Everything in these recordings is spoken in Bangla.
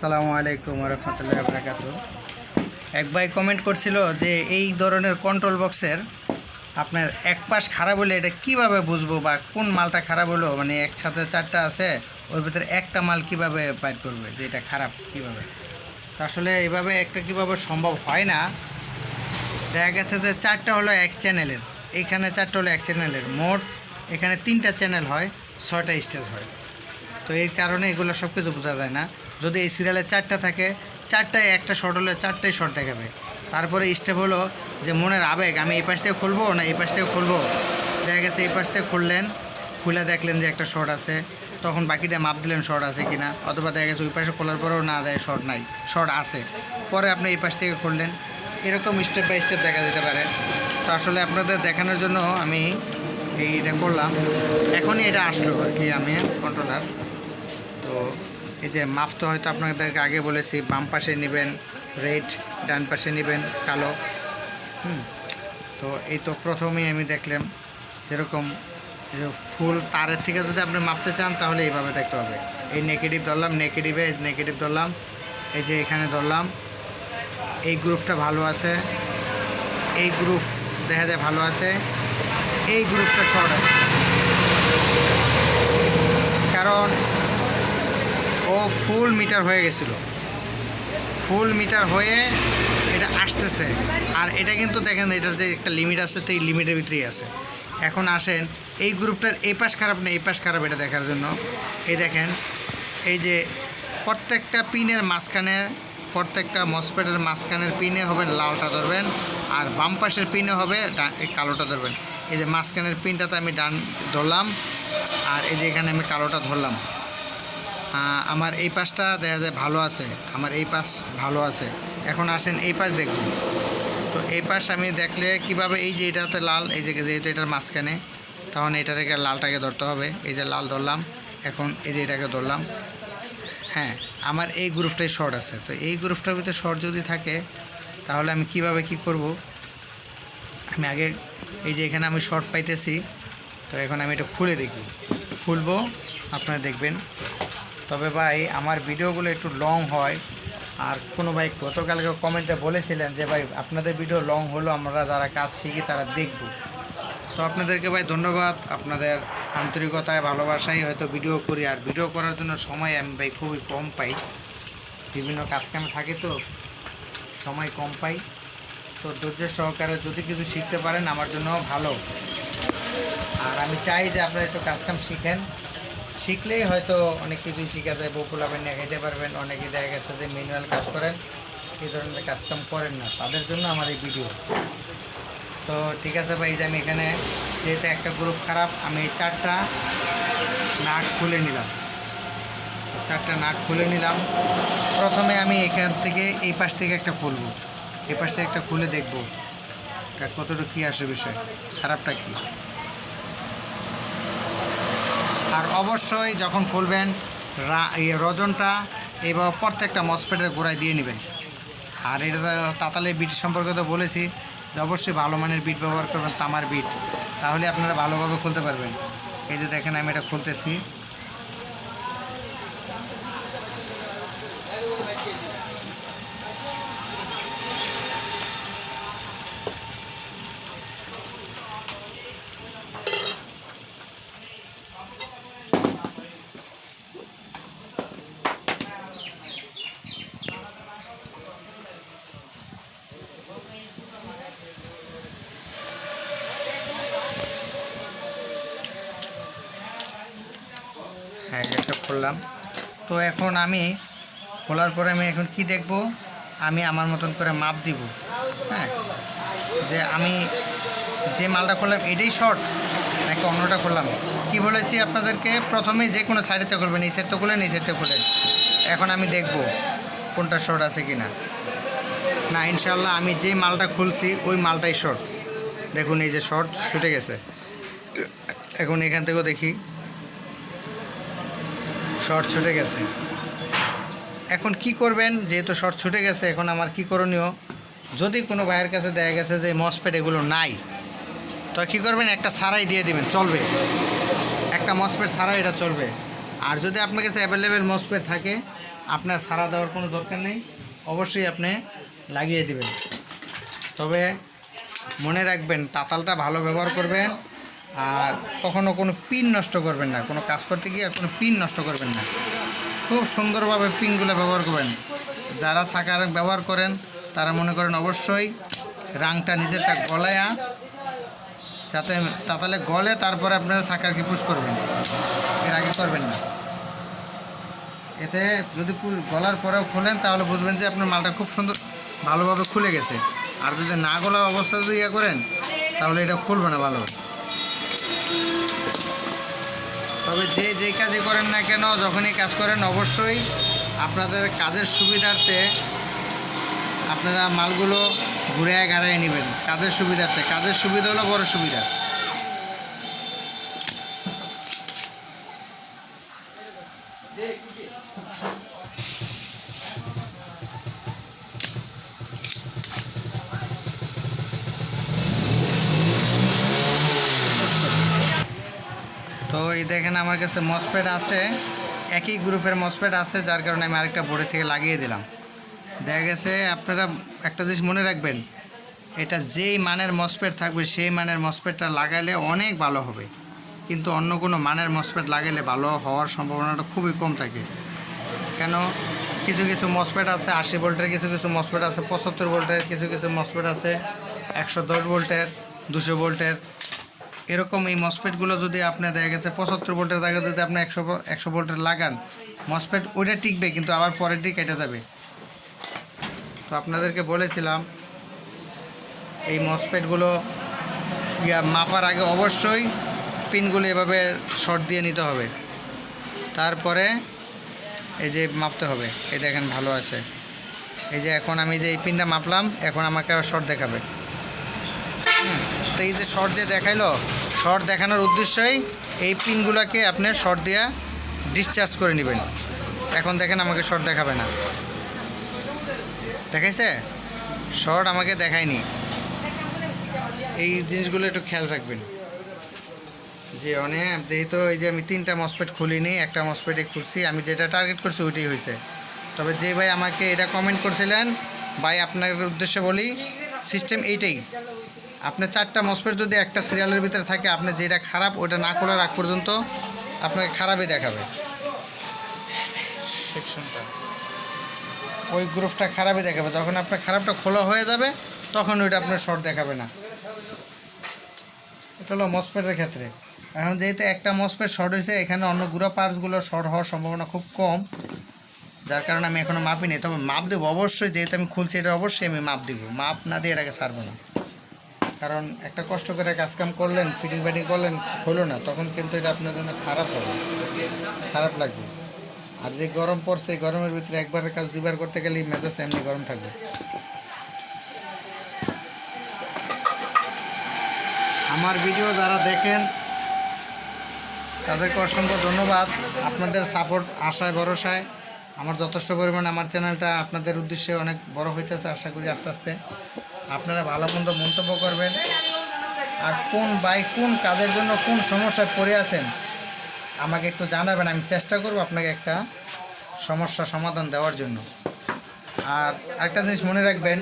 আসসালামু আলাইকুম রহমতুল্লাহ বরাকাত এক ভাই কমেন্ট করছিল যে এই ধরনের কন্ট্রোল বক্সের আপনার এক পাশ খারাপ হলে এটা কীভাবে বুঝব বা কোন মালটা খারাপ হলো? মানে একসাথে চারটা আছে, ওর ভিতরে একটা মাল কীভাবে বাইর করবে যে এটা খারাপ কীভাবে? আসলে এভাবে একটা কীভাবে সম্ভব হয় না। দেখা গেছে যে চারটা হলো এক চ্যানেলের এইখানে চারটা হলো এক চ্যানেলের মোট এখানে তিনটা চ্যানেল হয়, ছয়টা স্টেজ হয়। তো এই কারণে এগুলো সব কিছু বোঝা যায় না। যদি এই সিরিয়ালে চারটা থাকে, চারটায় একটা শর্ট হলে চারটাই শর্ট দেখাবে। তারপরে স্টেপ হলো যে মনের আবেগ, আমি এই পাশ থেকে খুলবো না এই পাশ থেকে খুলবো? দেখা গেছে এই পাশ থেকে খুললেন, খুলে দেখলেন যে একটা শর্ট আছে। তখন বাকিটা মাপ দিলেন শর্ট আছে কি না অথবা দেখা গেছে ওই পাশে খোলার পরেও না দেয় শর্ট নাই শর্ট আছে। পরে আপনি এই পাশ থেকে খুললেন। এরকম স্টেপ বাই স্টেপ দেখা যেতে পারে। তো আসলে আপনাদের দেখানোর জন্য আমি এইটা করলাম। এখনই এটা আসলো আর কি, আমি কন্ট্রোলার তো এই যে মাপ তো হয়তো আপনাদেরকে আগে বলেছি, বাম পাশে নেবেন রেড ডান পাশে নেবেন কালো। হুম, তো এই তো প্রথমেই আমি দেখলাম যেরকম ফুল তারের থেকে যদি আপনি মাপতে চান, তাহলে এইভাবে দেখতে হবে। এই নেগেটিভ ধরলাম নেগেটিভে নেগেটিভ ধরলাম, এই যে এখানে ধরলাম। এই গ্রুপটা ভালো আছে, এই গ্রুপ দেখা যায় ভালো আছে, এই গ্রুপটা শর্ট আছে। কারণ ও ফুল মিটার হয়ে গেছিল। ফুল মিটার হয়ে এটা আসতেছে। আর এটা কিন্তু দেখেন, এটার যে একটা লিমিট আছে, তো এই লিমিটের ভিতরেই আছে। এখন আসেন, এই গ্রুপটার এই পাশ খারাপ না এই পাশ খারাপ এটা দেখার জন্য। এই দেখেন, এই যে প্রত্যেকটা পিনের মাঝখানে, প্রত্যেকটা মসপেটের মাঝখানের পিনে হবে লালটা ধরবেন, আর বাম পাশের পিনে হবে এই কালোটা ধরবেন। এই যে মাঝখানের পিনটাতে আমি ডান ধরলাম, আর এই যে এখানে আমি কালোটা ধরলাম। আমার এই পাশটা দেখা যায় ভালো আছে, আমার এই পাশ ভালো আছে। এখন আসেন এই পাশ দেখব তো এই পাশ আমি দেখলে কীভাবে এই যে এটাতে লাল, এই যে যেহেতু এটার মাঝখানে, তখন এটাকে লালটাকে ধরতে হবে। এই যে লাল ধরলাম, এখন এই যে এটাকে ধরলাম। হ্যাঁ আমার এই গ্রুপটাই শর্ট আছে। তো এই গ্রুপটার ভিতরে শর্ট যদি থাকে, তাহলে আমি কীভাবে কি করব? আমি আগে এই যে এখানে আমি শর্ট পাইতেছি, তো এখন আমি এটা খুলে দেখব। খুলবো, আপনারা দেখবেন। তবে ভাই, আমার ভিডিওগুলো একটু লং হয়। আর কোনো ভাই গতকালকে কমেন্টে বলেছিলেন যে, ভাই, আপনাদের ভিডিও লং হলো, আমরা যারা কাজ শিখি তারা দেখব। তো আপনাদেরকে ভাই ধন্যবাদ। আপনাদের আন্তরিকতায় ভালোবাসাই হয়তো ভিডিও করি। আর ভিডিও করার জন্য সময় আমি ভাই খুবই কম পাই। বিভিন্ন কাজকামে থাকে তো, সময় কম পাই। তো ধৈর্য সহকারে যদি কিছু শিখতে পারেন, আমার জন্য ভালো। আর আমি চাই যে, আপনারা একটু কাজকাম শিখেন। শিখলেই হয়তো অনেক কিছুই শিখা যায়। বকুল আপনি খাইতে পারবেন, অনেকে দেখা গেছে যে ম্যানুয়াল কাজ করেন, এই ধরনের কাজকাম করেন না। তাদের জন্য আমার এই ভিডিও তো ঠিক আছে ভাই যে আমি এখানে যেহেতু একটা গ্রুপ খারাপ, আমি এই চারটা নাট খুলে নিলাম। চারটা নাট খুলে নিলাম। প্রথমে আমি এখান থেকে এই পাশ থেকে একটা খুলবো। এই পাশ থেকে একটা খুলে দেখব কতটুকু কী আসে বিষয়, খারাপটা কী? আর অবশ্যই যখন খুলবেন রজনটা এবার প্রত্যেকটা মসপেটের গোড়ায় দিয়ে নেবেন। আর এটা তাতালের বিট সম্পর্কে তো বলেছি, যে অবশ্যই ভালো মানের বিট ব্যবহার করবেন, তামার বিট। তাহলে আপনারা ভালোভাবে খুলতে পারবেন। এই যে দেখেন, আমি এটা খুলতেছি। হ্যাঁ এটা খুললাম। তো এখন আমি খোলার পরে আমি এখন কি দেখব? আমি আমার মতন করে মাপ দিব। হ্যাঁ যে আমি যে মালটা করলাম এটাই শর্ট নাকি অন্যটা করলাম কি বলেছি আপনাদেরকে? প্রথমে যে কোনো সাইডেতে করবেন এই সাইডটা খুলেন, এই সাইডটা খুলেন। এখন আমি দেখব কোনটা শর্ট আছে কি না না ইনশাল্লাহ আমি যে মালটা খুলছি, ওই মালটাই শর্ট দেখুন, এই যে শর্ট ছুটে গেছে। এখন এখান থেকেও দেখি। শর্ট ছুটে গেছে। এখন কি করবেন? যেহেতু শর্ট ছুটে গেছে, এখন আমার কি করণীয়? যদি কোনো ভাইয়ের কাছে দেখা গেছে যে মসপেট এগুলো নাই, তো কী করবেন? একটা সারাই দিয়ে দিবেন, চলবে। একটা মসপেট সারাই, এটা চলবে। আর যদি আপনার কাছে অ্যাভেলেবেল মসপেট থাকে, আপনার সারা দেওয়ার কোনো দরকার নেই। অবশ্যই আপনি লাগিয়ে দিবেন। তবে মনে রাখবেন, তাতালটা ভালো ব্যবহার করবেন। আর কখনো কোনো পিন নষ্ট করবেন না, কোনো কাজ করতে গিয়ে কোনো পিন নষ্ট করবেন না। খুব সুন্দরভাবে পিনগুলো ব্যবহার করবেন যারা ছাকা ব্যবহার করেন, তারা মনে করেন অবশ্যই রাংটা নিজেরটা গলায়া, যাতে তাতালে গলে তারপরে আপনারা ছাকার কি পুশ করবেন। এর আগে করবেন না। এতে যদি গলার পরেও খোলেন, তাহলে বুঝবেন যে আপনার মালটা খুব সুন্দর ভালোভাবে খুলে গেছে। আর যদি না গলার অবস্থা যদি ইয়ে করেন, তাহলে এটা খুলবে না ভালো। তবে যে যে কাজই করেন না কেন, যখনই কাজ করেন, অবশ্যই আপনাদের কাজের সুবিধার্থে আপনারা মালগুলো ঘুরে গাড়াই নেবেন। কাজের সুবিধার্থে। কাজের সুবিধা হলো বড় সুবিধা এই দেখেন আমার কাছে মসপেট আছে। একই গ্রুপের মসপেট আছে, যার কারণে আমি আরেকটা বোর্ডের থেকে লাগিয়ে দিলাম। দেখা গেছে, আপনারা একটা জিনিস মনে রাখবেন, এটা যেই মানের মসপেট থাকবে, সেই মানের মসপেটটা লাগাইলে অনেক ভালো হবে। কিন্তু অন্য কোনো মানের মসপেট লাগাইলে ভালো হওয়ার সম্ভাবনাটা খুবই কম থাকে। কেন? কিছু কিছু মসপেট আছে, আশি ভোল্টের, কিছু কিছু মসপেট আছে, পঁচাত্তর ভোল্টের, কিছু কিছু মসপেট আছে, একশো দশ ভোল্টের, দুশো ভোল্টের। এরকম এই মসপেটগুলো যদি আপনি দেখা গেছে, পঁচাত্তর ভোল্টের জায়গায় যদি আপনি একশো একশো ভোল্টের লাগান মসপেট ওইটা টিকবে, কিন্তু আবার পরের পরেরটি কেটে যাবে। তো আপনাদেরকে বলেছিলাম, এই মসপেটগুলো ইয়া মাপার আগে অবশ্যই পিনগুলো এভাবে শর্ট দিয়ে নিতে হবে। তারপরে এই যে মাপতে হবে, এই দেখেন ভালো আছে। এই যে এখন আমি যে এই পিনটা মাপলাম, এখন আমাকে আবার শর্ট দেখাবে। তো এই যে শর্ট যে দেখাইলো, শর্ট দেখানোর উদ্দেশ্যই এই পিনগুলোকে আপনি শর্ট দিয়ে ডিসচার্জ করে নেবেন। এখন দেখেন আমাকে শর্ট দেখাবে না। দেখাইছে? শর্ট আমাকে দেখায়নি। এই জিনিসগুলো একটু খেয়াল রাখবেন। যে অনেক যেহেতু এই যে আমি তিনটা মসপেট খুলিনি, একটা মসপেটে খুলছি, আমি যেটা টার্গেট করছি ওইটাই হয়েছে। তবে যে ভাই আমাকে এটা কমেন্ট করছিলেন, ভাই আপনার উদ্দেশ্যে বলি সিস্টেম এইটাই। আপনার চারটা মসপেট যদি একটা সিরিয়ালের ভিতরে থাকে আপনি যেটা খারাপ ওটা না খোলার আগ পর্যন্ত আপনাকে খারাপই দেখাবে। সেকশনটা ওই গ্রুপটা খারাপই দেখাবে। যখন আপনার খারাপটা খোলা হয়ে যাবে তখন ওইটা আপনার শর্ট দেখাবে না। এটা হলো মসপেটের ক্ষেত্রে। এখন যেহেতু একটা মসপেট শর্ট হয়েছে এখানে অন্য গুঁড়ো পার্টসগুলো শর্ট হওয়ার সম্ভাবনা খুব কম। যার কারণে আমি এখনও মাপিনি তবে মাপ দেবো অবশ্যই। যেহেতু আমি খুলছি এটা অবশ্যই আমি মাপ দিব। মাপ না দিয়ে এটাকে ছাড়বো না। কারণ একটা কষ্ট করে কাজ কাম করলেন ফিটিং ফাইটিং করলেন, হলো না। তখন কিন্তু এটা আপনার জন্য খারাপ হবে। খারাপ লাগবে। আর যে গরম পড়ছে গরমের ভিতরে একবারের কাজ দুইবার করতে গেলেই মেজাজ এমনি গরম থাকবে। আমার ভিডিও যারা দেখেন, তাদেরকে অসংখ্য ধন্যবাদ। আপনাদের সাপোর্ট আশায়, ভরসায়। আমার যথেষ্ট পরিমাণে আমার চ্যানেলটা আপনাদের উদ্দেশ্যে অনেক বড় হইতেছে, আশা করি আস্তে আস্তে আপনারা ভালো মন্দ মন্তব্য করবেন। আর কোন বাইক কোন কাজের জন্য কোন সমস্যায় পড়ে আছেন, আমাকে একটু জানাবেন, আমি চেষ্টা করব আপনাকে একটা সমস্যা সমাধান দেওয়ার জন্য। আর একটা জিনিস মনে রাখবেন,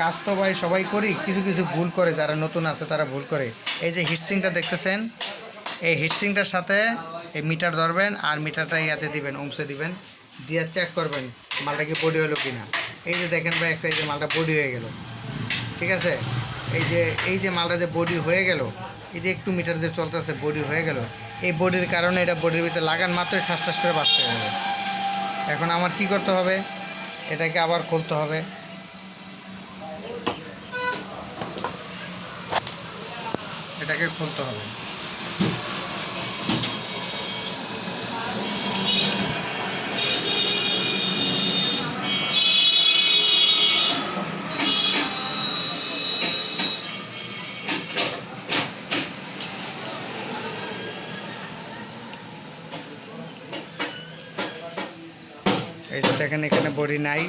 কাজ তো ভাই সবাই করি, কিছু কিছু ভুল করে, যারা নতুন আছে তারা ভুল করে। এই যে হিটসিংটা দেখতেছেন, এই হিটসিংটার সাথে এই মিটার ধরবেন আর মিটারটা ইয়াতে দিবেন অংশে দিবেন, দিয়ে চেক করবেন মালটা কি বডি হলো কিনা। এই যে দেখেন ভাই, একটা এই যে মালটা বডি হয়ে গেল। ঠিক আছে? এই যে এই যে মালটা যে বডি হয়ে গেল, এই যে একটু মিটার যে চলতেছে বডি হয়ে গেল। এই বডির কারণে এটা বডির ভিতরে লাগান মাত্রই ঠাস ঠাস করে বাঁচতে হবে। এখন আমার কি করতে হবে? এটাকে আবার খুলতে হবে। এটাকে খুলতে হবে। এই যে দেখেন, এখানে বডি নাই।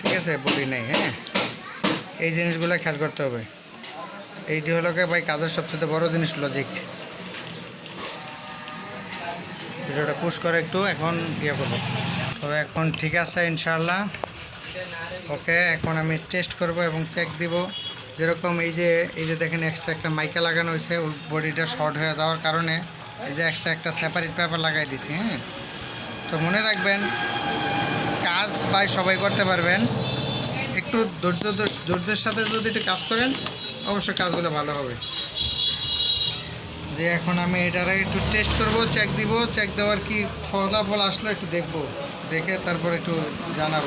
ঠিক আছে, বডি নাই হ্যাঁ? এই জিনিসগুলো খেয়াল করতে হবে। এইটি হলো ভাই কাজের সবচেয়ে বড় জিনিস লজিক ভিডিওটা পুশ করে একটু, এখন ইয়ে করব। তো এখন ঠিক আছে, ইনশাআল্লাহ। ওকে, এখন আমি টেস্ট করব এবং চেক দিব। যেরকম এই যে এই যে দেখেন এক্সট্রা একটা মাইকা লাগানো হয়েছে, ওই বডিটা শর্ট হয়ে যাওয়ার কারণে এই যে এক্সট্রা একটা সেপারেট পেপার লাগাই দিছি হ্যাঁ? তো মনে রাখবেন, কাজ প্রায় সবাই করতে পারবেন। একটু ধৈর্য ধৈর্যের সাথে যদি একটু কাজ করেন, অবশ্যই কাজগুলো ভালো হবে। যে এখন আমি এটারে একটু টেস্ট করব চেক দিব চেক দেওয়ার কি ফলাফল আসলো একটু দেখব। দেখে তারপর একটু জানাব।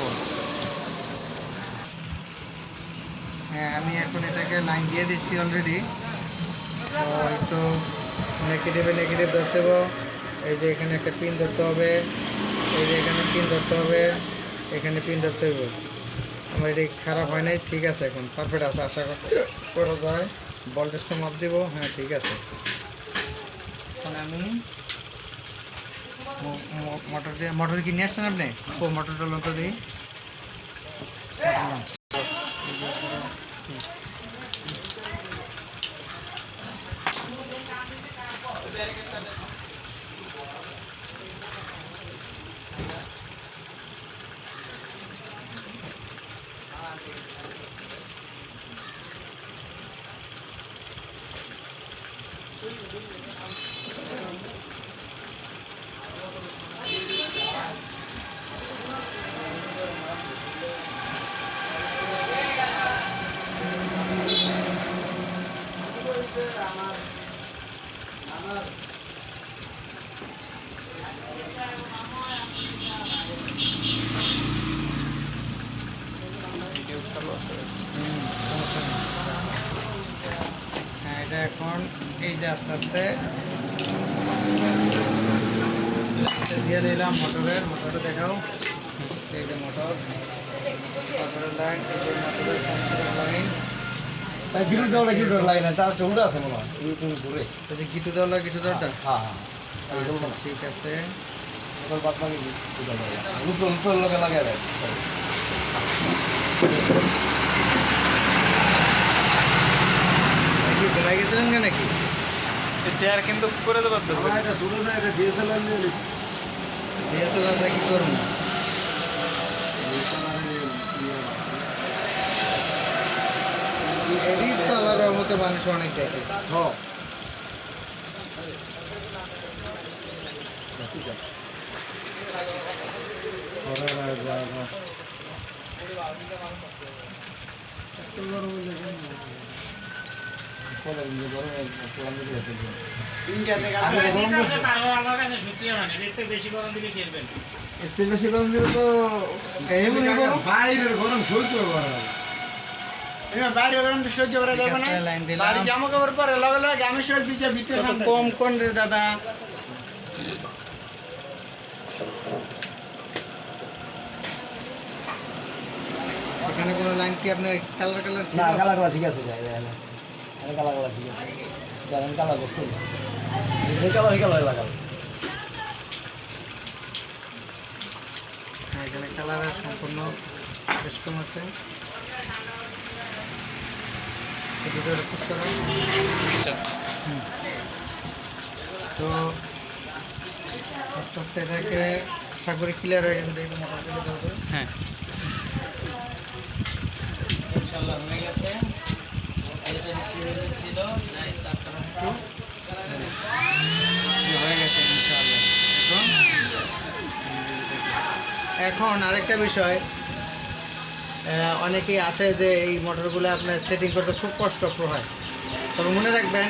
হ্যাঁ আমি এখন এটাকে লাইন দিয়ে দিচ্ছি অলরেডি তো একটু নেগেটিভে নেগেটিভ ধরতে এই যে এখানে একটা পিন ধরতে হবে। এই যে এখানে পিন ধরতে হবে, এখানে পিন ধরতে হবে আমার এটি খারাপ হয় নাই, ঠিক আছে এখন পারফেক্ট আছে, আশা কর- যায়। ভোল্টেজটা মাপ দিব হ্যাঁ ঠিক আছে। এখন আমি মোটর দিয়ে মোটর কি নিয়ে আসছেন আপনি? মোটরটা লোক দিই হুম, সমস্যা নেই। হ্যাঁ এটা এখন এই এটা দিয়ে দিলাম মোটরের। মোটরটা দেখাও। এই যে মোটর। মোটরের লাইন এই যে মোটরের সেন্সরের লাইন দেওয়া তার চৌড়া আছে মনে হয়। তুমি তুমি ঘুরে তো যে গিটু দেওয়া গিটু দেওয়াটা হ্যাঁ হ্যাঁ এই যেমন আচ্ছা, ঠিক আছে। ওটার বাদ বাকি গিটু দেওয়া লাগে। লুটোর লুটোর লগে লাগাই দেয়। কি বেলা গেছিলেন নাকি? চেয়ার কিন্তু করে দেবার তো। এটা শুরু না এটা ডিএসএলআর নিয়ে নিচ্ছি দাদা কি করব? এরই তো আল্লাহর রহমতে মানুষ অনেক দেখে। হ্যাঁ বেশি গরম দিলে তো এমনি গরম। বাইরের গরম সহ্য করা বাইরে গরম তো সহ্য করা যাবে না। ঠিক আছে, বাড়ি জামা কাপড় পরে লগে লগে আমি শরীর ভিজে ভিতরে কত কম কোন রে দাদা? এখানে কোনো লাইন কি আপনার কালার কালার ছিল? না কালা কালা ঠিক আছে কালা কালা ঠিক আছে জানেন কালা করছে। এই কালা এই কালা লাগাল হ্যাঁ, এখানে কালার সম্পূর্ণ সিস্টেম আছে। তো। হুম। তো আস্তে আস্তে এটাকে আশা করি ক্লিয়ার হয়ে গেছে হ্যাঁ। ইনশাল্লাহ হয়ে গেছে। হয়ে গেছে এখন আরেকটা বিষয় অনেকেই আছে যে এই মোটরগুলো আপনার সেটিং করতে খুব কষ্টপ্র হয়। তবে মনে রাখবেন,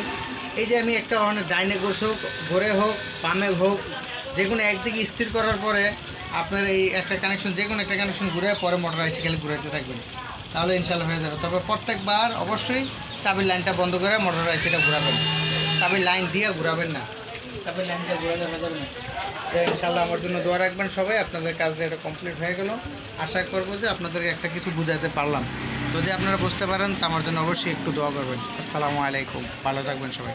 এই যে আমি একটা অনেক ডাইনে গোস হোক ঘোরে হোক পামে হোক, যে কোনো একদিকে স্থির করার পরে আপনার এই একটা কানেকশন যে কোনো একটা কানেকশন ঘুরে পরে মোটর আইসি খালি ঘুরাইতে থাকবেন। তাহলে ইনশাল্লাহ হয়ে যাবে। তবে প্রত্যেকবার অবশ্যই চাবির লাইনটা বন্ধ করে মোটর আইসিটা ঘুরাবেন। চাবির লাইন দিয়ে ঘুরাবেন না। চাবির লাইন দিয়ে ঘুরালে না। তো ইনশাল্লাহ আমার জন্য দোয়া রাখবেন সবাই। আপনাদের কাজটা এটা কমপ্লিট হয়ে গেল। আশা করব যে আপনাদেরকে একটা কিছু বুঝাতে পারলাম। যদি আপনারা বুঝতে পারেন, তো আমার জন্য অবশ্যই একটু দোয়া করবেন। আসসালামু আলাইকুম। ভালো থাকবেন সবাই।